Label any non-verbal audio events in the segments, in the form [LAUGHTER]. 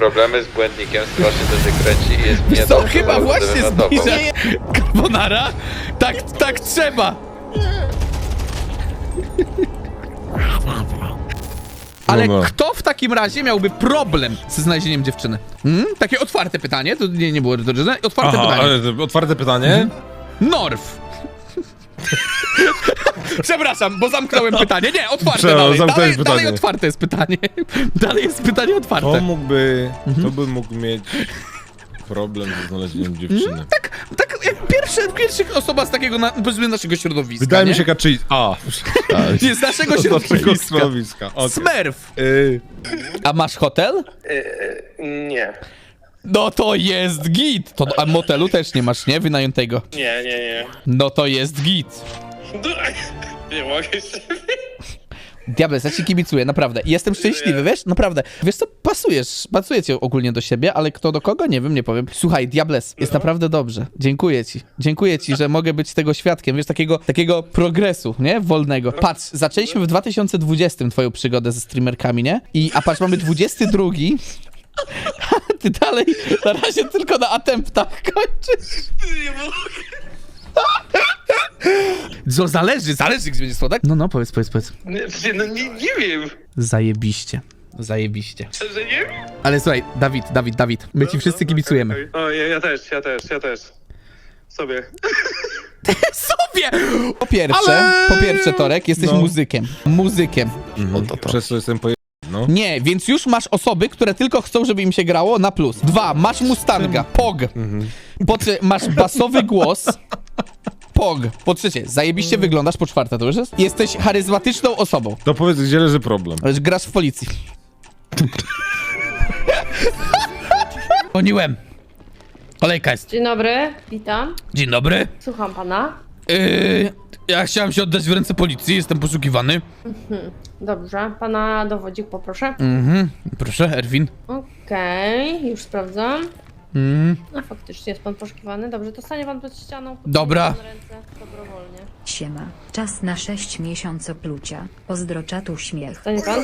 problemy z błędnikiem, strasznie to się kręci i jest Wiesz nie co, chyba właśnie zbliża Carbonara? Tak, tak trzeba! Ale No, no. kto w takim razie miałby problem ze znalezieniem dziewczyny? Hmm? Takie otwarte pytanie, to nie, nie było retoryczne. Otwarte Aha, pytanie. ale to otwarte pytanie. Norf! [LAUGHS] Przepraszam, bo zamknąłem pytanie. Nie, otwarte Przepraszam, dalej. Dalej, pytanie. dalej otwarte jest pytanie. [LAUGHS] Dalej jest pytanie otwarte. To mógłby, to by mógł mieć problem ze znalezieniem dziewczyny. Tak, tak jak pierwszy, pierwszy osoba z takiego, na, powiedzmy, naszego środowiska, Wydaje nie? mi się Kaczyński. A, [LAUGHS] Nie, z naszego z środowiska. środowiska. okej. Smurf! Y, A masz hotel? Nie. No to jest git! To, a motelu też nie masz, nie? Wynajętego. Nie, nie, nie. No to jest git. [LAUGHS] Nie mogę się. Diables, ja ci kibicuję, naprawdę. I Jestem szczęśliwy, wiesz? Naprawdę. Wiesz co, pasujesz, pasujecie ogólnie do siebie, ale kto do kogo, nie wiem, nie powiem. Słuchaj, Diables, jest naprawdę dobrze. Dziękuję ci. Dziękuję ci, że mogę być tego świadkiem, wiesz, takiego, takiego progresu, nie? Wolnego. Patrz, zaczęliśmy w 2020 twoją przygodę ze streamerkami, nie? I, a patrz, mamy 22, [LAUGHS] a ty dalej na razie tylko na attemptach kończysz. Nie mogę. Co, zależy, zależy, gdzie będzie słowo, tak? No, no, powiedz, powiedz, powiedz. Nie, no nie, nie wiem. Zajebiście. Zajebiście. Szczerze nie wiem. Ale słuchaj, Dawid, Dawid, Dawid, my ci wszyscy kibicujemy. O, ja, ja też, ja też, ja też. Sobie. [LAUGHS] Sobie! Po pierwsze, Ale- po pierwsze, Torek, jesteś No. muzykiem. Muzykiem. mhm. Przez co jestem poje... No. Nie, więc już masz osoby, które tylko chcą, żeby im się grało na plus. Dwa, masz Mustanga, POG. Po trzecie, masz basowy głos. [LAUGHS] POG. Po trzecie, zajebiście wyglądasz. Po czwarte, to już jest? Jesteś charyzmatyczną osobą. To powiedz, gdzie leży problem. Ale grasz w policji. [LAUGHS] Dzwoniłem. Kolejka jest. Dzień dobry, witam. Dzień dobry. Słucham pana. Yy, ja chciałem się oddać w ręce policji, jestem poszukiwany. Dobrze, pana dowodzik poproszę. Mhm, proszę, Erwin. Okej, już sprawdzam. Mhm. A faktycznie jest pan poszukiwany. Dobrze, to stanie pan pod ścianą. Dobra. pan Ręce dobrowolnie. Siema, czas na 6 miesięcy plucia. Pozdro czatu śmiech. Stanie pan?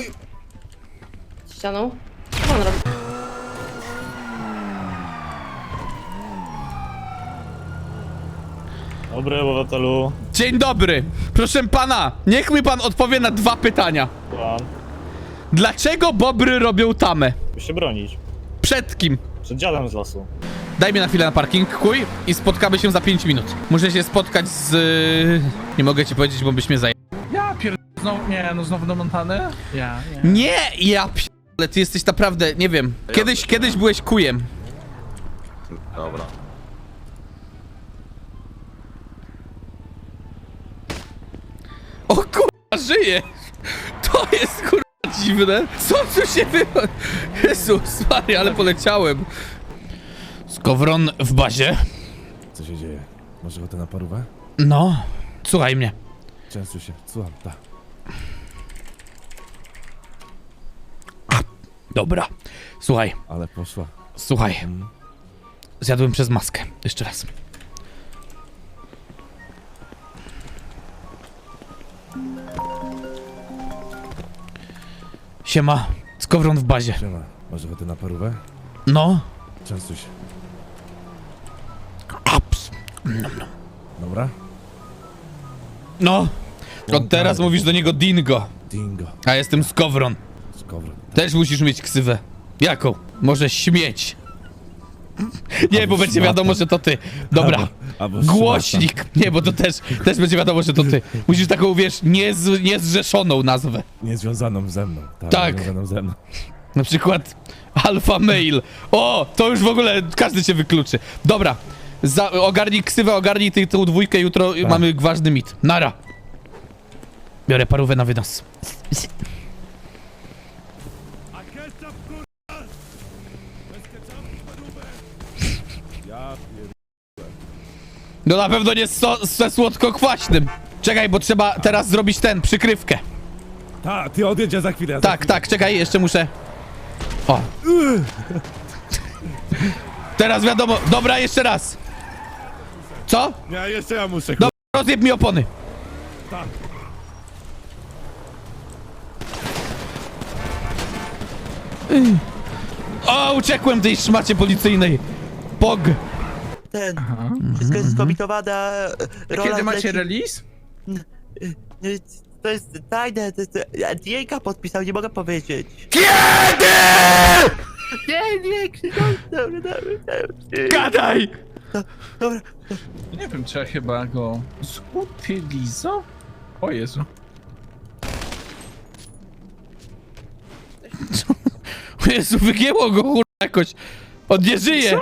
Pod ścianą. Co pan robi? Dobry, obywatelu. Dzień dobry. Proszę pana, niech mi pan odpowie na dwa pytania. Słucham. Dlaczego bobry robią tamę? By się bronić. Przed kim? Przed dziadem z lasu. Daj mi na chwilę na parking, kuj, i spotkamy się za 5 minut. Muszę się spotkać z... Nie mogę ci powiedzieć, bo byś mnie zaje... Ja pier... Znowu, nie, no znowu do Montany? Ja, nie. Nie, ja p... Ale ty jesteś naprawdę, nie wiem. Kiedyś, kiedyś byłeś kujem. Dobra. O kurwa, żyje! To jest kurwa dziwne. Co tu się wy... Jezus Maria, ale poleciałem. Skowron w bazie. Co się dzieje? Masz ochotę na parówę? No, słuchaj mnie. Częstuj się, słucham, tak. Dobra, słuchaj, Ale poszła. słuchaj. Zjadłem przez maskę. Jeszcze raz. Siema, skowron w bazie. Siema, masz ochotę na parówę? No. Częstuj się. Aps. Dobra? No. Od teraz mówisz do niego Dingo, Dingo. a jestem skowron. Z kowrem. Też musisz mieć ksywę. Jaką? Może śmieć. Nie, bo będzie wiadomo, że to ty. Dobra. Albo- albo Głośnik. Nie, bo to też, też będzie wiadomo, że to ty. Musisz taką, wiesz, niez, niezrzeszoną nazwę. Niezwiązaną ze mną. Tak. Niezwiązaną ze mną. Na przykład Alpha Mail. O, to już w ogóle każdy cię wykluczy. Dobra. Za, ogarnij ksywę, ogarnij ty, tą dwójkę, jutro mamy ważny mit. Nara. Biorę parówę na wynos. No na pewno nie so, ze słodko-kwaśnym. Czekaj, bo trzeba teraz zrobić ten, przykrywkę. Ta, ty odjedź, ja za chwilę. ja za Tak, tak, czekaj, jeszcze muszę. O. Teraz wiadomo. Dobra, jeszcze raz. Co? chwilę. Nie, jeszcze ja muszę. Dobra, rozjeb mi opony. Tak. O, uciekłem tej szmacie policyjnej. Pog. Ten, wszystko jest skomitowane, Roland Kiedy macie leci- release? Y, To jest tajne, to jest... Jejka podpisał, nie mogę powiedzieć. Kiedy? Nie, nie, dobra, dobra, dobra. Gadaj! Dobra, Nie wiem, czy ja chyba go zutylizo? O Jezu. O Jezu, wygięło go kurwa jakoś. On nie żyje. Co?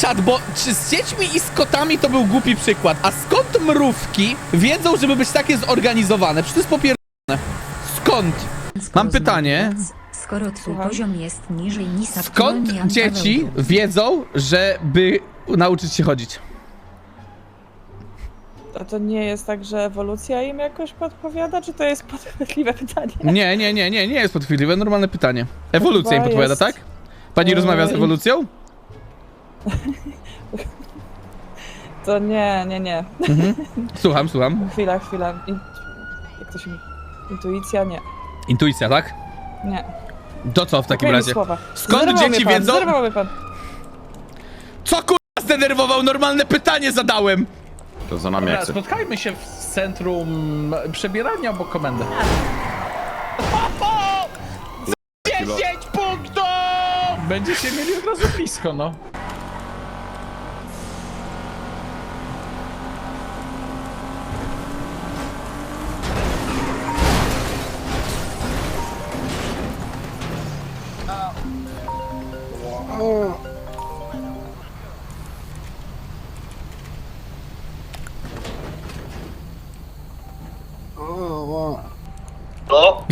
Czad, bo czy z dziećmi i z kotami to był głupi przykład, a skąd mrówki wiedzą, żeby być takie zorganizowane? Przecież to jest popierdolone. Skąd? Mam pytanie. Skoro twój poziom jest niżej niż Skąd dzieci Paweł II? wiedzą, żeby nauczyć się chodzić? A to nie jest tak, że ewolucja im jakoś podpowiada, czy to jest podchwytliwe pytanie? Nie, nie, nie, nie, nie jest podchwytliwe, normalne pytanie. Ewolucja im Chyba podpowiada, jest. tak? Pani Eee, rozmawia z i- ewolucją? [LAUGHS] To nie, nie, nie. Słucham, słucham. [LAUGHS] Chwila, chwila. In... Jak to się... Intuicja? Nie. Intuicja, tak? Nie. To co w takim razie? Słowa. Skąd Zdenerwował dzieci pan, wiedzą? Zdenerwował mnie pan. Co kurwa zdenerwował? Normalne pytanie zadałem. To za nami Dobra, jak spotkajmy się w centrum przebierania obok komendy. 10 punktów! Będziecie mieli od razu blisko, no.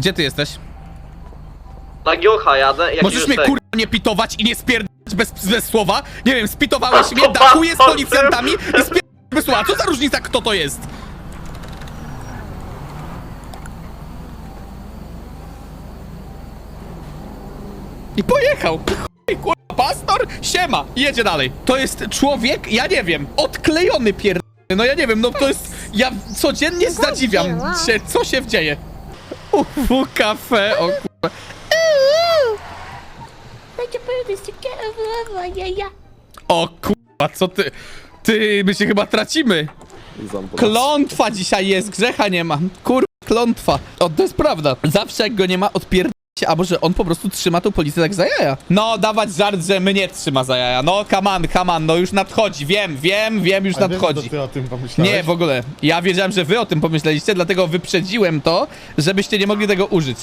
Gdzie ty jesteś? na Giocha jadę. Jak Możesz mnie tak- kurwa nie pitować i nie spierdać bez, bez słowa? Nie wiem, spitowałeś mnie, [LAUGHS] dachuję z policjantami i spierdać bez słowa. Co za różnica, kto to jest? I pojechał. Chuj, Kurwa, pastor, siema, i jedzie dalej. To jest człowiek, ja nie wiem, odklejony pier... No ja nie wiem, no to jest... Ja codziennie zadziwiam się, co się dzieje. UW kafe, o kurwa. O kurwa, co ty... Ty, my się chyba tracimy. Klątwa dzisiaj jest, grzecha nie ma. Kurwa, klątwa. O, to jest prawda. Zawsze jak go nie ma, odpierd... się, albo że on po prostu trzyma tą policję tak za jaja. No, dawać żart, że mnie trzyma za jaja. No, come on, come on, no już nadchodzi. Wiem, wiem, wiem, już nadchodzi. ty o tym pomyślałeś? Nie, w ogóle. Ja wiedziałem, że wy o tym pomyśleliście, dlatego wyprzedziłem to, żebyście nie mogli tego użyć.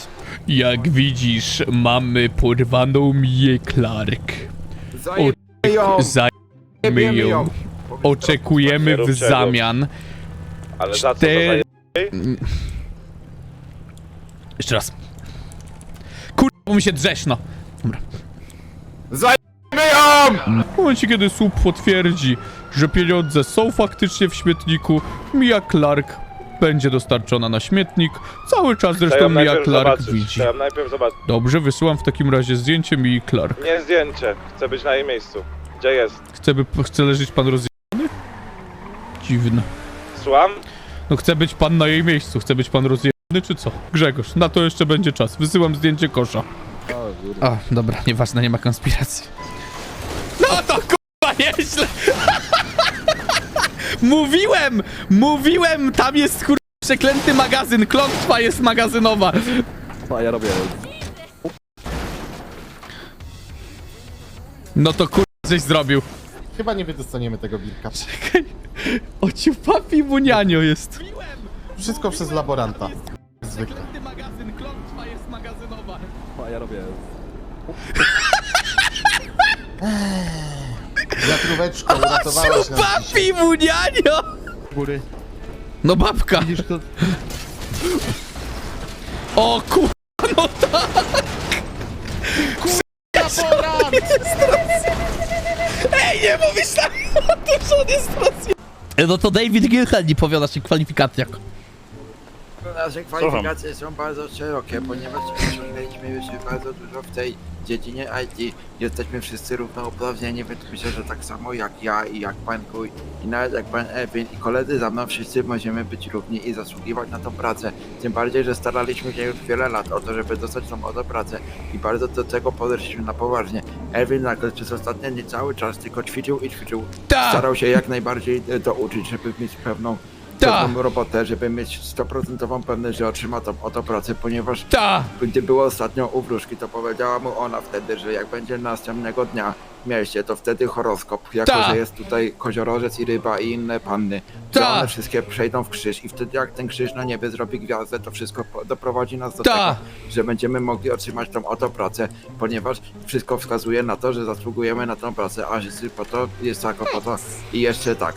Jak widzisz, mamy porwaną Mię Clark. Zajmijmy ją. Oczekujemy w zamian Ale za co to cztery... Jeszcze raz. Bo mi się drzesz, no. Dobra. W momencie, kiedy słup potwierdzi, że pieniądze są faktycznie w śmietniku, Mia Clark będzie dostarczona na śmietnik. Cały czas zresztą Mia Clark widzi. najpierw zobaczyć. Dobrze, wysyłam w takim razie zdjęcie Mii Clark. Nie zdjęcie. Chcę być na jej miejscu. Gdzie jest? Chce, by, chce leżeć pan rozjebany? Dziwne. Słucham? No chce być pan na jej miejscu, chce być pan rozjebany czy co? Grzegorz, na to jeszcze będzie czas. Wysyłam zdjęcie kosza. O, dobra, nieważne, nie ma konspiracji. No to kurwa nieźle! [LAUGHS] mówiłem! Mówiłem! Tam jest kurwa przeklęty magazyn, klątwa jest magazynowa. A ja robię. No to kurwa żeś zrobił. Chyba nie wydostaniemy tego wilka. Ociupapi munianio jest. Wszystko przez laboranta. Zwykle. Przeklęty magazyn, klątwa jest magazynowa. A ja robię. Wiatróweczko, uratowałaś nas dzisiaj. Ociupapi munianio! Góry. No babka. Widzisz to? O kurwa, no tak! Ej, nie mówisz tak o tym, że on jest Rosjan. No to David Gilhel nie powie o naszych kwalifikacjach. Nasze kwalifikacje są bardzo szerokie, ponieważ osiągnęliśmy już bardzo dużo w tej dziedzinie IT. Jesteśmy wszyscy równouprawnieni, więc myślę, że tak samo jak ja i jak pan Kuj i nawet jak pan Ewin i koledzy za mną wszyscy możemy być równi i zasługiwać na tą pracę. Tym bardziej, że staraliśmy się już wiele lat o to, żeby dostać tą oto pracę i bardzo do tego podeszliśmy na poważnie. Ewin nagle przez ostatnie nie cały czas tylko ćwiczył i ćwiczył. Ta! Starał się jak najbardziej e, douczyć, żeby mieć pewną Ta! pewną robotę, żeby mieć stoprocentową pewność, że otrzyma tą oto pracę, ponieważ Ta! gdy było ostatnio u wróżki, to powiedziała mu ona wtedy, że jak będzie następnego dnia w mieście, to wtedy horoskop, jako Ta! że jest tutaj koziorożec i ryba i inne panny, Ta! że one wszystkie przejdą w krzyż i wtedy jak ten krzyż na niebie zrobi gwiazdę, to wszystko po- doprowadzi nas do Ta! tego, że będziemy mogli otrzymać tą oto pracę, ponieważ wszystko wskazuje na to, że zasługujemy na tą pracę, a że po to jest tak, po to i jeszcze tak.